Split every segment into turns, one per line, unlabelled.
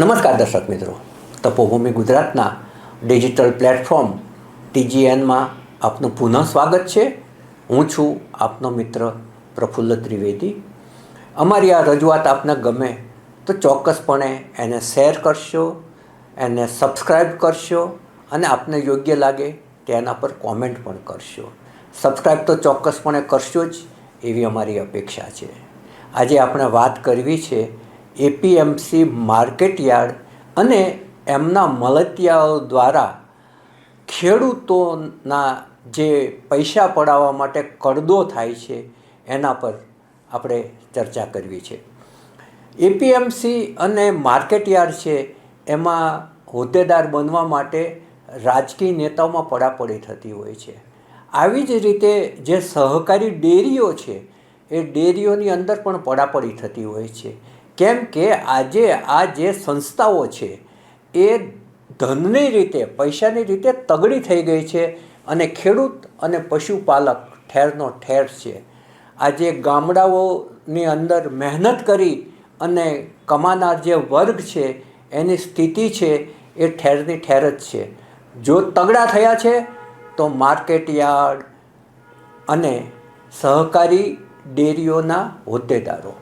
નમસ્કાર દર્શક મિત્રો. તપોભૂમિ ગુજરાતના ડિજિટલ પ્લેટફોર્મ ટીજીએનમાં આપનું પુનઃ સ્વાગત છે. હું છું આપનો મિત્ર પ્રફુલ્લ ત્રિવેદી. અમારી આ રજૂઆત આપને ગમે તો ચોક્કસપણે એને શેર કરશો, એને સબસ્ક્રાઈબ કરશો અને આપને યોગ્ય લાગે તેના પર કોમેન્ટ પણ કરશો. સબસ્ક્રાઈબ તો ચોક્કસપણે કરશો જ એવી અમારી અપેક્ષા છે. આજે આપણે વાત કરવી છે એપીએમસી માર્કેટ યાર્ડ અને એમના મલતિયાઓ દ્વારા ખેડૂતોના જે પૈસા પડાવવા માટે કડદો થાય છે, એના પર આપણે ચર્ચા કરવી છે. એપીએમસી અને માર્કેટ યાર્ડ છે, એમાં હોદ્દેદાર બનવા માટે રાજકીય નેતાઓમાં પડાપડી થતી હોય છે. આવી જ રીતે જે સહકારી ડેરીઓ છે, એ ડેરીઓની અંદર પણ પડાપડી થતી હોય છે. કેમ કે આજે આ જે સંસ્થાઓ છે, એ ધનની રીતે, પૈસાની રીતે તગડી થઈ ગઈ છે અને ખેડૂત અને પશુપાલક ઠેરનો ઠેર છે. આજે ગામડાઓની અંદર મહેનત કરી અને કમાનાર જે વર્ગ છે, એની સ્થિતિ છે, એ ઠેરની ઠેર જ છે. જો તગડા થયા છે, તો માર્કેટ યાર્ડ અને સહકારી ડેરીઓના હોદ્દેદારો.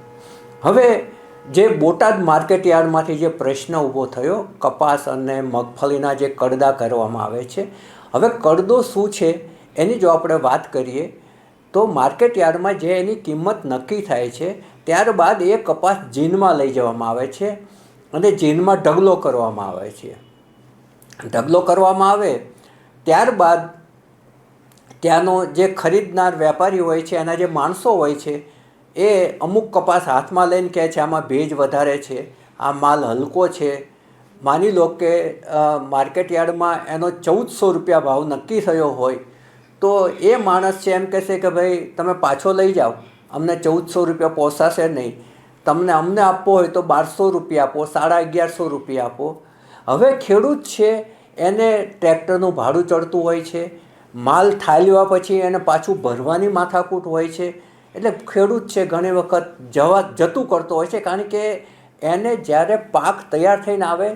હવે જે બોટાદ માર્કેટ યાર્ડમાંથી જે પ્રશ્ન ઊભો થયો, કપાસ અને મગફળીના જે કડદા કરવામાં આવે છે, હવે કડદો શું છે એની જો આપણે વાત કરીએ, તો માર્કેટ યાર્ડમાં જે એની કિંમત નક્કી થાય છે, ત્યારબાદ એ કપાસ જીનમાં લઈ જવામાં આવે છે અને જીનમાં ઢગલો કરવામાં આવે છે. ઢગલો કરવામાં આવે, ત્યારબાદ ત્યાંનો જે ખરીદનાર વેપારી હોય છે, એના જે માણસો હોય છે એ અમુક કપાસ હાથમાં લઈને કહે છે, આમાં ભેજ વધારે છે, આ માલ હલકો છે. માની લો કે માર્કેટ યાર્ડમાં એનો ચૌદસો રૂપિયા ભાવ નક્કી થયો હોય, તો એ માણસ છે એમ કહેશે કે, ભાઈ, તમે પાછો લઈ જાઓ. અમને ચૌદસો રૂપિયા પોસાશે નહીં. તમને અમને આપવો હોય તો બારસો રૂપિયા આપો, સાડા અગિયારસો રૂપિયા આપો. હવે ખેડૂત છે, એને ટ્રેક્ટરનું ભાડું ચડતું હોય છે, માલ ઠાલવા પછી એને પાછું ભરવાની માથાકૂટ હોય છે એટલે ખેડૂત છે, ઘણી વખત જવા, જતું કરતો હોય છે, કારણ કે એને જ્યારે પાક તૈયાર થઈને આવે,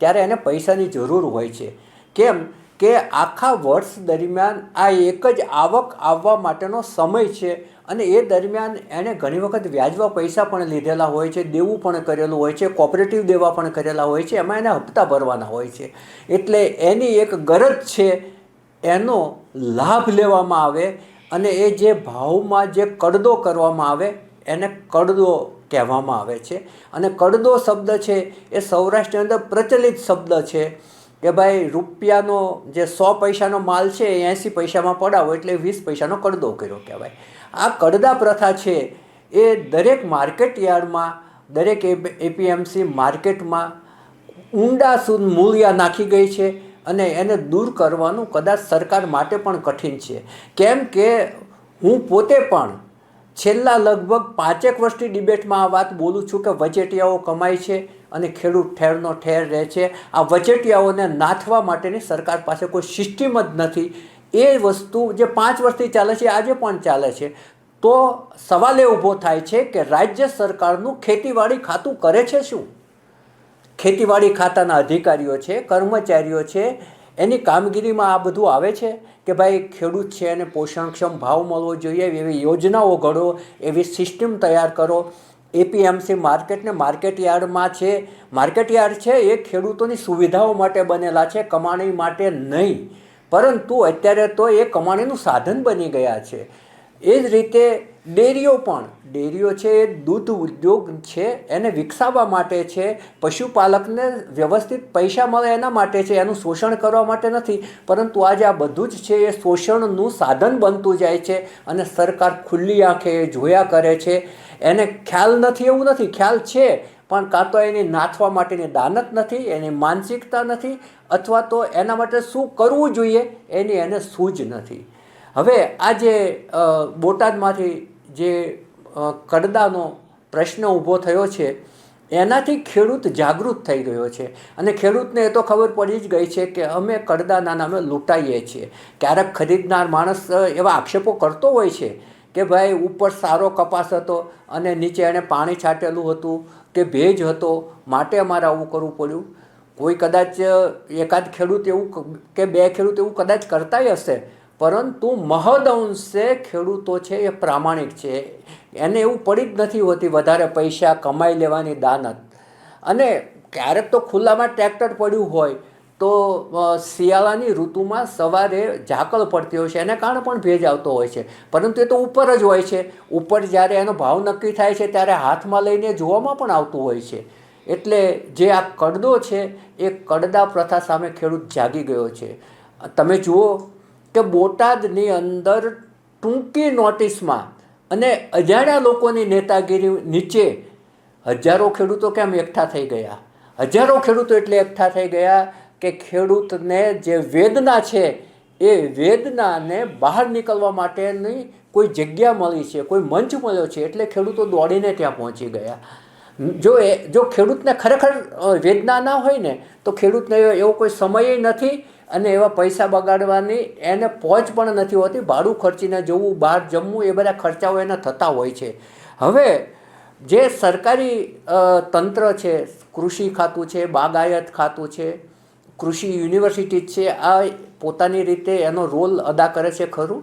ત્યારે એને પૈસાની જરૂર હોય છે. કેમ કે આખા વર્ષ દરમિયાન આ એક જ આવક આવવા માટેનો સમય છે અને એ દરમિયાન એણે ઘણી વખત વ્યાજવા પૈસા પણ લીધેલા હોય છે, દેવું પણ કરેલું હોય છે કોપરેટિવ દેવા પણ કરેલા હોય છે, એમાં એને હપ્તા ભરવાના હોય છે. એટલે એની એક ગરજ છે, એનો લાભ લેવામાં આવે અને એ જે ભાવમાં જે કડદો કરવામાં આવે, એને કડદો કહેવામાં આવે છે. અને કડદો શબ્દ છે, એ સૌરાષ્ટ્રની અંદર પ્રચલિત શબ્દ છે કે ભાઈ રૂપિયાનો જે સો પૈસાનો માલ છે, એ એંસી પૈસામાં પડાવો એટલે વીસ પૈસાનો કડદો કર્યો કહેવાય. આ કડદા પ્રથા છે, એ દરેક માર્કેટ યાર્ડમાં દરેક એપીએમસી માર્કેટમાં ઊંડા સુદ મૂળિયા નાખી ગઈ છે. અને એને દૂર કરવાનું કદાચ સરકાર માટે પણ કઠિન છે. કેમ કે હું પોતે પણ છેલ્લા લગભગ પાંચેક વર્ષની ડિબેટમાં આ વાત બોલું છું કે વચેટિયાઓ કમાય છે અને ખેડૂત ઠેરનો ઠેર રહે છે. આ વચેટિયાઓને નાથવા માટેની સરકાર પાસે કોઈ સિસ્ટમ જ નથી. એ વસ્તુ જે પાંચ વર્ષથી ચાલે છે આજે પણ ચાલે છે. તો સવાલ એ ઊભો થાય છે કે રાજ્ય સરકારનું ખેતીવાડી ખાતું કરે છે શું? ખેતીવાડી ખાતાના અધિકારીઓ છે, કર્મચારીઓ છે, એની કામગીરીમાં આ બધું આવે છે કે ભાઈ ખેડૂત છે એને પોષણક્ષમ ભાવ મળવો જોઈએ, એવી યોજનાઓ ઘડો, એવી સિસ્ટમ તૈયાર કરો. એપીએમસી માર્કેટને માર્કેટ યાર્ડમાં છે. માર્કેટ યાર્ડ છે એ ખેડૂતોની સુવિધાઓ માટે બનેલા છે, કમાણી માટે નહીં. પરંતુ અત્યારે તો એ કમાણીનું સાધન બની ગયા છે. એ જ રીતે ડેરીઓ પણ. ડેરીઓ છે એ દૂધ ઉદ્યોગ છે, એને વિકસાવવા માટે છે, પશુપાલકને વ્યવસ્થિત પૈસા મળે એના માટે છે, એનું શોષણ કરવા માટે નથી, પરંતુ આજે આ બધું જ છે, એ શોષણનું સાધન બનતું જાય છે અને સરકાર ખુલ્લી આંખે જોયા કરે છે. એને ખ્યાલ નથી, એવું નથી, ખ્યાલ છે, પણ કાં તો એની નાથવા માટેની દાનત નથી, એની માનસિકતા નથી, અથવા તો એના માટે શું કરવું જોઈએ, એની એને સૂઝ નથી. હવે આ જે બોટાદમાંથી જે કડદાનો પ્રશ્ન ઊભો થયો છે, એનાથી ખેડૂત જાગૃત થઈ ગયો છે. અને ખેડૂતને એ તો ખબર પડી જ ગઈ છે કે અમે કડદાના નામે લૂંટાઈએ છીએ. ક્યારેક ખરીદનાર માણસ એવા આક્ષેપો કરતો હોય છે કે ભાઈ, ઉપર સારો કપાસ હતો અને નીચે એણે પાણી છાંટેલું હતું કે ભેજ હતો, માટે અમારે આવું કરવું પડ્યું. કોઈ કદાચ એકાદ ખેડૂત એવું કે બે ખેડૂત એવું કદાચ કરતાય હશે પરંતુ મહદઅંશે ખેડૂતો છે એ પ્રામાણિક છે. એને એવું પડી જ નથી હોતી વધારે પૈસા કમાઈ લેવાની દાનત. અને ક્યારેક તો ખુલ્લામાં ટ્રેક્ટર પડ્યું હોય તો શિયાળાની ઋતુમાં સવારે ઝાકળ પડતી હોય છે, એને કારણે પણ ભેજ આવતો હોય છે. પરંતુ એ તો ઉપર જ હોય છે. ઉપર જ્યારે એનો ભાવ નક્કી થાય છે, ત્યારે હાથમાં લઈને જોવામાં પણ આવતું હોય છે. એટલે જે આ કડદો છે, એ કડદા પ્રથા સામે ખેડૂત જાગી ગયો છે. તમે જુઓ કે બોટાદની અંદર ટૂંકી નોટિસમાં અને અજાણ્યા લોકોની નેતાગીરી નીચે હજારો ખેડૂતો કેમ એકઠા થઈ ગયા? હજારો ખેડૂતો એટલે એકઠા થઈ ગયા કે ખેડૂતને જે વેદના છે, એ વેદનાને બહાર નીકળવા માટેની કોઈ જગ્યા મળી છે, કોઈ મંચ મળ્યો છે એટલે ખેડૂતો દોડીને ત્યાં પહોંચી ગયા. જો એ, જો ખેડૂતને ખરેખર વેદના ના હોય ને, તો ખેડૂતને એવો કોઈ સમય નથી અને એવા પૈસા બગાડવાની એને પહોંચ પણ નથી હોતી. ભાડું ખર્ચીને જવું, બહાર જમવું, એ બધા ખર્ચાઓ એને થતા હોય છે. હવે જે સરકારી તંત્ર છે, કૃષિ ખાતું છે બાગાયત ખાતું છે, કૃષિ યુનિવર્સિટી છે, આ પોતાની રીતે એનો રોલ અદા કરે છે ખરું?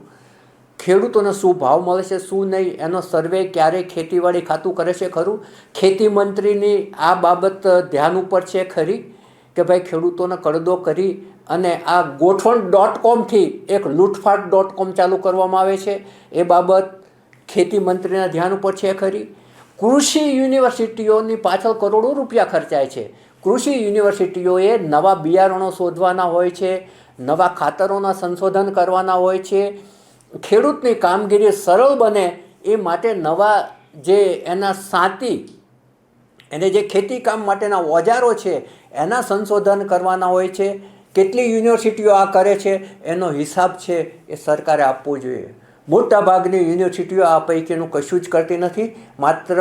ખેડૂતોને શું ભાવ મળે છે, શું નહીં, એનો સર્વે ક્યારે ખેતીવાડી ખાતું કરે છે ખરું? ખેતી મંત્રીની આ બાબત ધ્યાન ઉપર છે ખરી? કે ભાઈ ખેડૂતોને કડદો કરી અને આ ગોઠવણ ડોટ કોમથી એક લૂંટફાટ ડોટ કોમ ચાલુ કરવામાં આવે છે. એ બાબત ખેતી મંત્રીના ધ્યાન ઉપર છે ખરી. કૃષિ યુનિવર્સિટીઓની પાછળ કરોડો રૂપિયા ખર્ચાય છે. કૃષિ યુનિવર્સિટીઓએ નવા બિયારણો શોધવાના હોય છે, નવા ખાતરોના સંશોધન કરવાના હોય છે. ખેડૂતની કામગીરી સરળ બને એ માટે નવા જે એના સાતી, એને જે ખેતી કામ માટેના ઓજારો છે, એના સંશોધન કરવાના હોય છે. કેટલી યુનિવર્સિટીઓ આ કરે છે, એનો હિસાબ છે એ સરકારે આપવો જોઈએ. મોટાભાગની યુનિવર્સિટીઓ આ પૈકીનું કશું જ કરતી નથી. માત્ર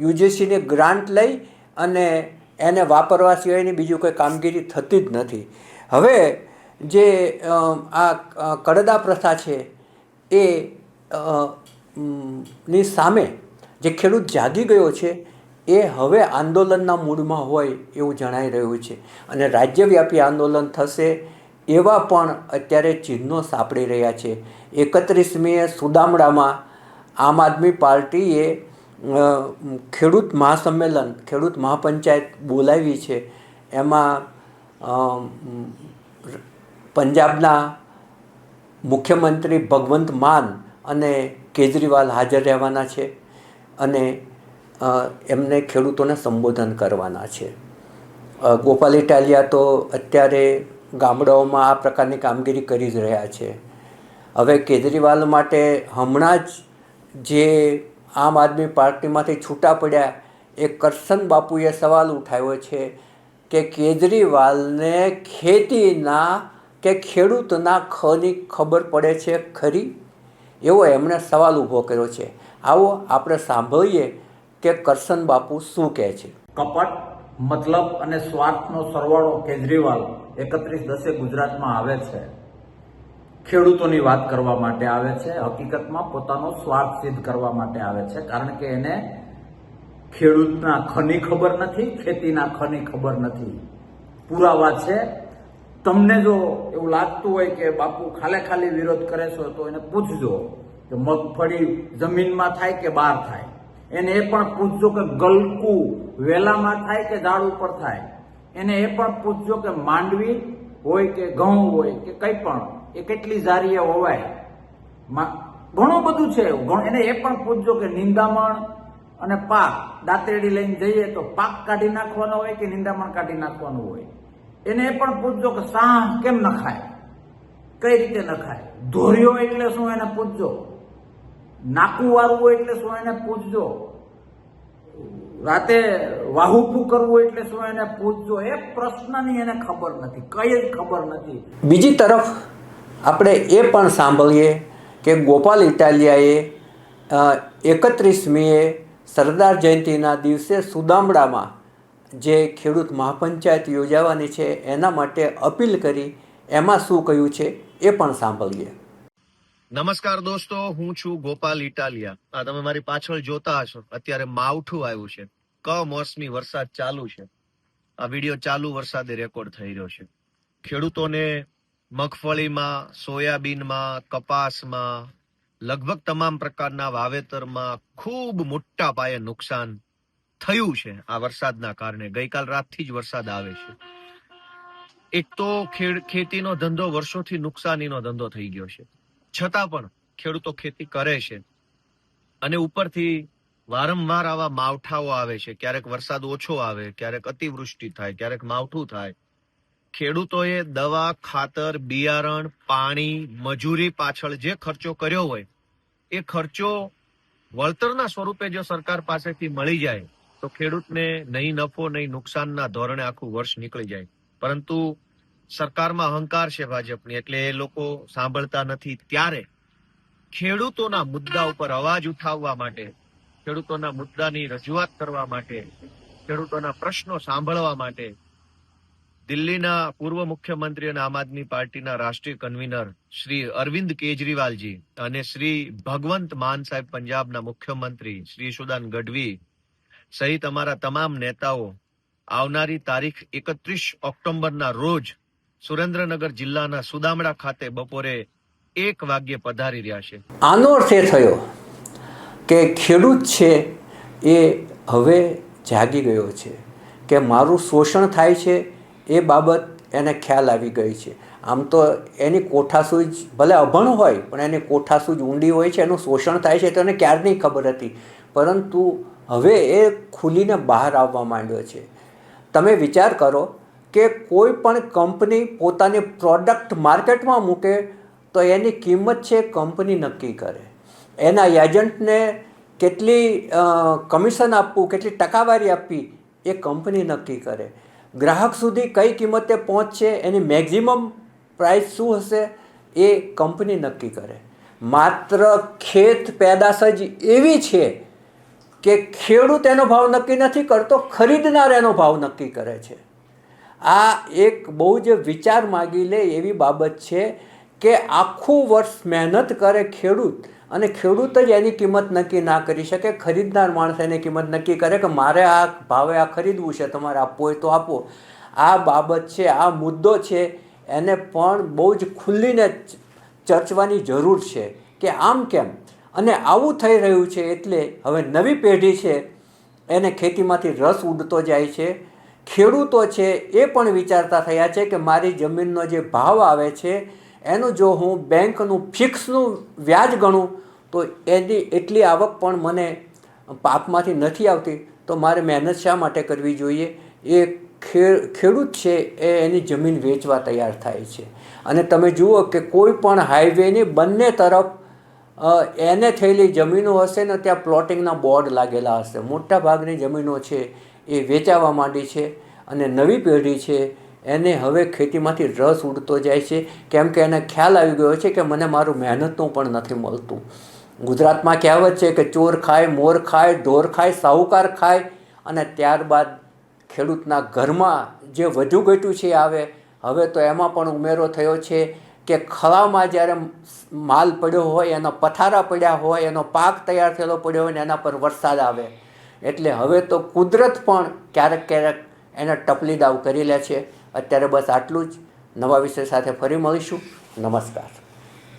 યુજીસીની ગ્રાન્ટ લઈ અને એને વાપરવા સિવાયની બીજું કોઈ કામગીરી થતી જ નથી. હવે જે આ કડદા પ્રથા છે એ ની સામે જે ખેડૂત જાગી ગયો છે એ હવે આંદોલનના મૂડમાં હોય એવું જણાઈ રહ્યું છે. અને રાજ્યવ્યાપી આંદોલન થશે એવા પણ અત્યારે ચિહ્નો સાંપડી રહ્યા છે. એકત્રીસમીએ સુદામડામાં આમ આદમી પાર્ટીએ ખેડૂત મહાસંમેલન, ખેડૂત મહાપંચાયત બોલાવી છે. એમાં પંજાબના મુખ્યમંત્રી ભગવંત માન અને કેજરીવાલ હાજર રહેવાના છે. અને એમને ખેડૂતોને સંબોધન કરવાના છે. ગોપાલ ઇટાલિયા તો અત્યારે ગામડાઓમાં આ પ્રકારની કામગીરી કરી જ રહ્યા છે. હવે કેજરીવાલ માટે હમણાં જ જે આમ આદમી પાર્ટીમાંથી છૂટા પડ્યા, એ કરશન બાપુએ સવાલ ઉઠાવ્યો છે કે કેજરીવાલને ખેતીના કે ખેડૂતના ખની ખબર પડે છે ખરી? એવો એમણે સવાલ ઊભો કર્યો છે. આવો આપણે સાંભળીએ કે કરશન બાપુ શું કહે છે?
કપટ, મતલબ અને સ્વાર્થનો સરવાળો કેજરીવાલ એકત્રીસ દસે ગુજરાતમાં આવે છે. ખેડૂતોની વાત કરવા માટે આવે છે. હકીકતમાં પોતાનો સ્વાર્થ સિદ્ધ કરવા માટે આવે છે. કારણ કે એને ખેડૂતના ખની ખબર નથી, ખેતીના ખની ખબર નથી. પુરાવા છે. તમને જો એવું લાગતું હોય કે બાપુ ખાલે ખાલી વિરોધ કરે છો, તો એને પૂછજો કે મગફળી જમીનમાં થાય કે બહાર થાય? એને એ પણ પૂછજો કે ગલકું વેલામાં થાય કે ઝાડ ઉપર થાય? એને એ પણ પૂછજો કે માંડવી હોય કે ઘઉં હોય કે કંઈ પણ, એ કેટલી ઝારીએ હોવાય? ઘણું બધું છે એને એ પણ પૂછજો કે નિંદામણ અને પાક. દાંતરેડી લઈને જઈએ તો પાક કાઢી નાખવાનો હોય કે નિંદામણ કાઢી નાખવાનું હોય? એને એ પણ પૂછજો કે સાહ કેમ નખાય? કઈ રીતે નખાય? ધોર્યો એટલે શું? એને પૂછજો. નાકું વાળવું એટલે શું એને પૂછજો રાતે વાહુપું કરવું એટલે શું એને પૂછજો એ પ્રશ્નની એને ખબર નથી, કઈ જ ખબર નથી.
બીજી તરફ આપણે એ પણ સાંભળીએ કે ગોપાલ ઇટાલિયાએ એકત્રીસમીએ સરદાર જયંતિના દિવસે સુદામડામાં જે ખેડૂત મહાપંચાયત યોજાવાની છે એના માટે અપીલ કરી, એમાં શું કહ્યું છે એ પણ સાંભળીએ.
નમસ્કાર દોસ્તો, હું છું ગોપાલ ઇટાલિયા. આ તમે મારી પાછળ જોતા હશો. અત્યારે માવઠું આવ્યું છે. કમોસમી વરસાદ ચાલુ છે. આ વીડિયો ચાલુ વરસાદે રેકોર્ડ થઈ રહ્યો છે. ખેડૂતોને મગફળીમાં, સોયાબીનમાં, કપાસમાં, લગભગ તમામ પ્રકારના વાવેતરમાં ખૂબ મોટા પાયે નુકસાન થયું છે આ વરસાદના કારણે. ગઈકાલ રાતથી જ વરસાદ આવે છે. એક તો ખેતીનો ધંધો વર્ષોથી નુકસાનીનો ધંધો થઈ ગયો છે. છતાં પણ ખેડૂતો ખેતી કરે છે. અને ઉપરથી વારંવાર આવા માવઠાઓ આવે છે. ક્યારેક વરસાદ ઓછો આવે, ક્યારેક અતિવૃષ્ટિ થાય, ક્યારેક માવઠું થાય. ખેડૂતોએ દવા, ખાતર, બિયારણ, પાણી, મજૂરી પાછળ જે ખર્ચો કર્યો હોય, એ ખર્ચો વળતરના સ્વરૂપે જો સરકાર પાસેથી મળી જાય, તો ખેડૂતને નહીં નફો, નહીં નુકસાનના ધોરણે આખું વર્ષ નીકળી જાય. પરંતુ સરકારમાં અહંકાર છે ભાજપની, એટલે એ લોકો સાંભળતા નથી. ત્યારે ખેડૂતોના મુદ્દા ઉપર અવાજ ઉઠાવવા માટે, ખેડૂતોના મુદ્દાની રજૂઆત કરવા માટે, ખેડૂતોના પ્રશ્નો સાંભળવા માટે દિલ્હીના પૂર્વ મુખ્યમંત્રી અને આમ આદમી પાર્ટીના રાષ્ટ્રીય કન્વીનર શ્રી અરવિંદ કેજરીવાલજી અને શ્રી ભગવંત માન સાહેબ પંજાબના મુખ્યમંત્રી શ્રી સુદાન ગઢવી સહિત અમારા તમામ નેતાઓ આવનારી તારીખ એકત્રીસ ઓક્ટોબરના રોજ સુરેન્દ્રનગર જિલ્લાના સુદામડા ખાતે બપોરે એક વાગ્યે પધારી રહ્યા છે.
આનો અર્થ એ થયો કે ખેડૂત છે એ હવે જાગી ગયો છે કે મારું શોષણ થાય છે એ બાબત એને ખ્યાલ આવી ગઈ છે. આમ તો એની કોઠાસૂજ ભલે અભણ હોય પણ એની કોઠાસૂજ ઊંડી હોય છે, એનું શોષણ થાય છે તો એને ક્યારની ખબર હતી? પરંતુ હવે એ ખુલીને બહાર આવવા માંડ્યો છે. તમે વિચાર કરો કે કોઈ પણ કંપની પોતાની પ્રોડક્ટ માર્કેટમાં મૂકે, તો એની કિંમત છે કંપની નક્કી કરે. એના એજન્ટને કેટલી કમિશન આપવું, કેટલી ટકાવારી આપવી, એ કંપની નક્કી કરે. ગ્રાહક સુધી કઈ કિંમતે પહોંચશે, એની મેક્ઝિમમ પ્રાઇસ શું હશે, એ કંપની નક્કી કરે. માત્ર ખેત પેદાશ જ એવી છે કે ખેડૂત એનો ભાવ નક્કી નથી કરતો, ખરીદનાર એનો ભાવ નક્કી કરે છે. આ એક બહુ જ વિચાર માગી લે એવી બાબત છે કે આખું વર્ષ મહેનત કરે ખેડૂત અને ખેડૂત જ એની કિંમત નક્કી ના કરી શકે. ખરીદનાર માણસ એની કિંમત નક્કી કરે કે મારે આ ભાવે આ ખરીદવું છે, તમારે આપવું હોય તો આપો. આ બાબત છે, આ મુદ્દો છે, એને પણ બહુ જ ખુલ્લીને ચર્ચવાની જરૂર છે કે આમ કેમ? અને આવું થઈ રહ્યું છે એટલે હવે નવી પેઢી છે, એને ખેતીમાંથી રસ ઉડતો જાય છે. ખેડૂતો છે એ પણ વિચારતા થયા છે કે મારી જમીનનો જે ભાવ આવે છે, એનું જો હું બેંકનું ફિક્સનું વ્યાજ ગણું, તો એની એટલી આવક પણ મને પાકમાંથી નથી આવતી. તો મારે મહેનત શા માટે કરવી જોઈએ? એ ખેડૂત છે એ એની જમીન વેચવા તૈયાર થાય છે. અને તમે જુઓ કે કોઈ પણ હાઈવેની બંને તરફ એને થયેલી જમીનો હશે ને ત્યાં પ્લોટિંગના બોર્ડ લાગેલા હશે. મોટા ભાગની જમીનો છે એ વેચાવા માંડી છે અને નવી પેઢી છે, એને હવે ખેતીમાંથી રસ ઉડતો જાય છે. કેમ કે એને ખ્યાલ આવી ગયો છે કે મને મારું મહેનતનું પણ નથી મળતું. ગુજરાતમાં કહેવત છે કે ચોર ખાય, મોર ખાય, ઢોર ખાય, સાહુકાર ખાય અને ત્યારબાદ ખેડૂતના ઘરમાં જે વધુ ઘટ્યું છે આવે. હવે તો એમાં પણ ઉમેરો થયો છે કે ખળામાં જ્યારે માલ પડ્યો હોય, એનો પથારા પડ્યા હોય, એનો પાક તૈયાર થયેલો પડ્યો હોય ને એના પર વરસાદ આવે. એટલે હવે તો કુદરત પણ ક્યારેક ક્યારેક એને ટપલી દાવ કરી લે છે. અત્યારે બસ આટલું જ. નવા વિષય સાથે ફરી મળીશું. નમસ્કાર.